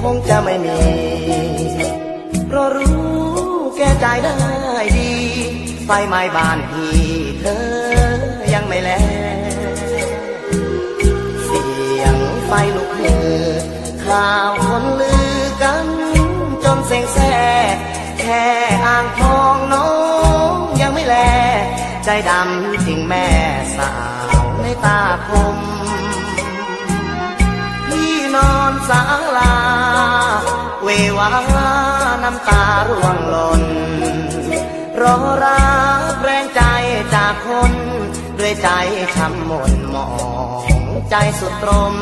คงจะไม่มี เพราะรู้แก้ใจได้ดี ไฟไหม้บ้านพี่เธอยังไม่แลเสียงไฟลุกเฮือข่าวคนลือกัน จนเสียงแสแค่อ่างทองน้องยังไม่แล ใจดำจริงแม่สาวในตาคม ววาน้ำตาร่วงหล่นรอรับแรงใจจากคน ด้วยใจช้ำหม่นหมองใจสุดตรม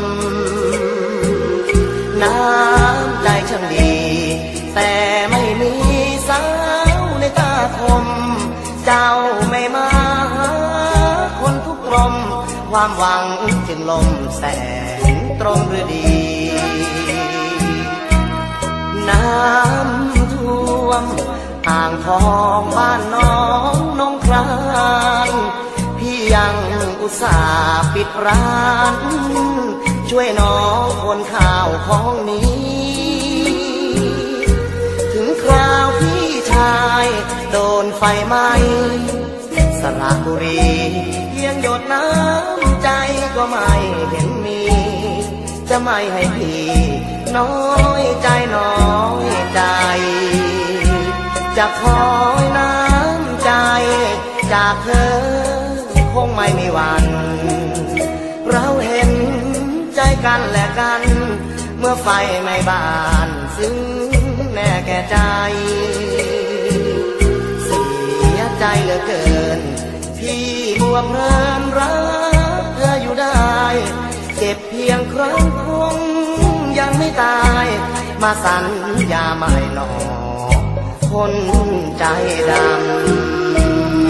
น้ำใจช่างดี แต่ไม่มีสาวในตาคม เจ้าไม่มาหาคนทุกลม ความหวังจึงลมแสงตรงหรือดี น้ำท่วมอ่างทองบ้านน้องน้องครานพี่ยังอุตส่าห์ปิดร้าน ช่วยน้องคนข่าวของนี้ ถึงคราวพี่ชายโดนไฟไหม้สระบุรีเพียงหยดน้ำใจก็ไม่เห็นมี จะไม่ให้พี่ น้อยใจน้อยใจ จะคอยน้ำใจ จากเธอคงไม่มีวัน เราเห็นใจกันและกัน เมื่อไฟไม้บ้านซึ้งแน่แก่ใจ เสียใจเหลือเกิน พี่บวมเนินรักเธออยู่ได้ เจ็บเพียงครั้งคง ตาย มาสัญญาไม่หนอ คนใจดำ